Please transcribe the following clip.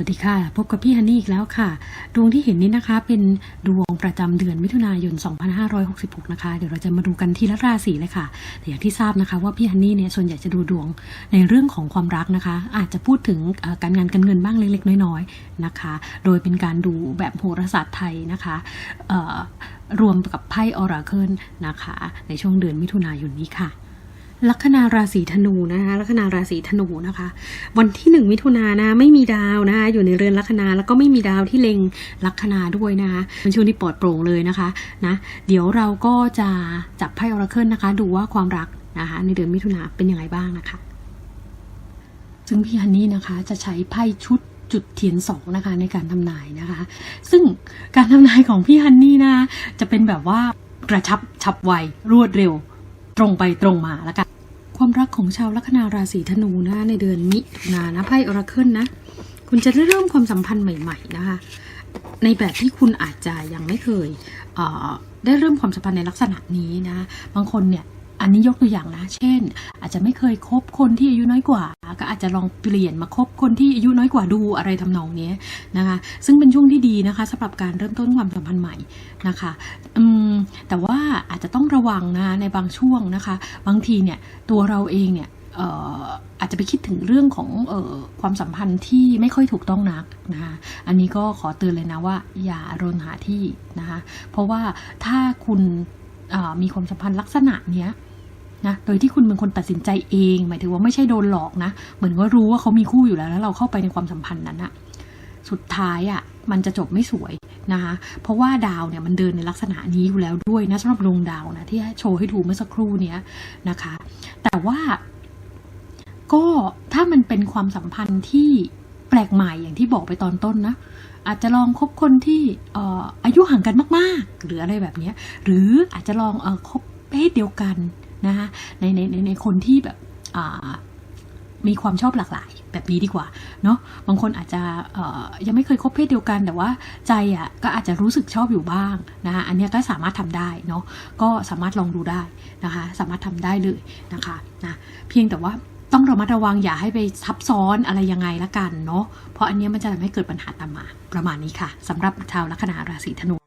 วัสดีค่ะ พบกับพี่ฮันนี่อีกแล้วค่ะ ดวงที่เห็นนี้นะคะ เป็นดวงประจำเดือนมิถุนายน 2566 นะคะ เดี๋ยวเราจะมาดูกันทีละราศีเลยค่ะ แต่อย่างที่ทราบนะคะ ว่าพี่ฮันนี่เนี่ยส่วนใหญ่จะดูดวงในเรื่องของความรักนะคะ อาจจะพูดถึงการงานการเงินบ้างเล็กๆ น้อยๆนะคะ โดยเป็นการดูแบบโหราศาสตร์ไทยนะคะรวมกับไพ่ออราเคิลนะคะ ในช่วงเดือนมิถุนายนนี้ค่ะ ลัคนาราศีธนูนะคะลัคนาราศีธนูนะคะ วันที่หนึ่งมิถุนายนนะไม่มีดาวนะคะอยู่ในเรือนลัคนาแล้วก็ไม่มีดาวที่เล็งลัคนาด้วยนะคะเป็นช่วงที่ปลอดโปร่งเลยนะคะนะเดี๋ยวเราก็จะจับไพ่ออราเคิลนะคะ ดูว่าความรักนะคะในเดือนมิถุนาเป็นยังไงบ้างนะคะ ซึ่งพี่ฮันนี่นะคะจะใช้ไพ่ชุดจุดเทียนสองนะคะในการทำนายนะคะ ซึ่งการทำนายของพี่ฮันนี่นะจะเป็นแบบว่ากระชับฉับไวรวดเร็ว ตรงไปตรงมาแล้วกัน ความรักของชาวลัคนาราศีธนูนะในเดือนมิถุนายนนะไพ่ออราเคิลนะ คุณจะได้เริ่มความสัมพันธ์ใหม่ ๆ นะคะ ในแบบที่คุณอาจจะยังไม่เคยเอ่อได้เริ่มความสัมพันธ์ในลักษณะนี้นะ บางคนเนี่ยอันนี้ยกตัวอย่างนะ เช่น อาจจะไม่เคยคบคนที่อายุน้อยกว่า ก็อาจจะลองเปลี่ยนมาคบคนที่อายุน้อยกว่าดูอะไรทำนองนี้นะคะ ซึ่งเป็นช่วงที่ดีนะคะสำหรับการเริ่มต้นความสัมพันธ์ใหม่นะคะ แต่ว่า อาจจะต้องระวังนะในบางช่วงนะคะ บางทีเนี่ยตัวเราเองเนี่ยอออาจจะไปคิดถึงเรื่องของออความสัมพันธ์ที่ไม่ค่อยถูกต้องนักนะคะอันนี้ก็ขอเตือนเลยนะว่า อย่ารนหาที่นะคะเพราะว่าถ้าคุณมีความสัมพันธ์ลักษณะเนี้ยนะโดยที่คุณเป็นคนตัดสินใจเอง หมายถึงว่าไม่ใช่โดนหลอกนะ เหมือนว่ารู้ว่าเขามีคู่อยู่แล้วแล้วเราเข้าไปในความสัมพันธ์นั้นอะสุดท้ายอะ มันจะจบไม่สวยนะคะเพราะว่าดาวเนี่ยมันเดินในลักษณะนี้อยู่แล้วด้วยนะสำหรับดวงดาวนะที่โชว์ให้ดูเมื่อสักครู่เนี้ยนะคะ แต่ว่าก็ถ้ามันเป็นความสัมพันธ์ที่แปลกใหม่อย่างที่บอกไปตอนต้นนะอาจจะลองคบคนที่ออายุห่างกันมาก ๆ หรืออะไรแบบนี้หรืออาจจะลองอคบเพศเดียวกันนะคะในในในคนที่แบบ มีความชอบหลากหลายแบบนี้ดีกว่าเนาะบางคนอาจจะยังไม่เคยคบเพศเดียวกันแต่ว่าใจอะก็อาจจะรู้สึกชอบอยู่บ้างนะคะอันนี้ก็สามารถทำได้เนาะก็สามารถลองดูได้นะคะสามารถทำได้เลยนะคะนะเพียงแต่ว่าต้องระมัดระวังอย่าให้ไปซับซ้อนอะไรยังไงละกันเนาะเพราะอันนี้มันจะทำให้เกิดปัญหาตามมาประมาณนี้ค่ะสำหรับชาวลัคนาราศีธนู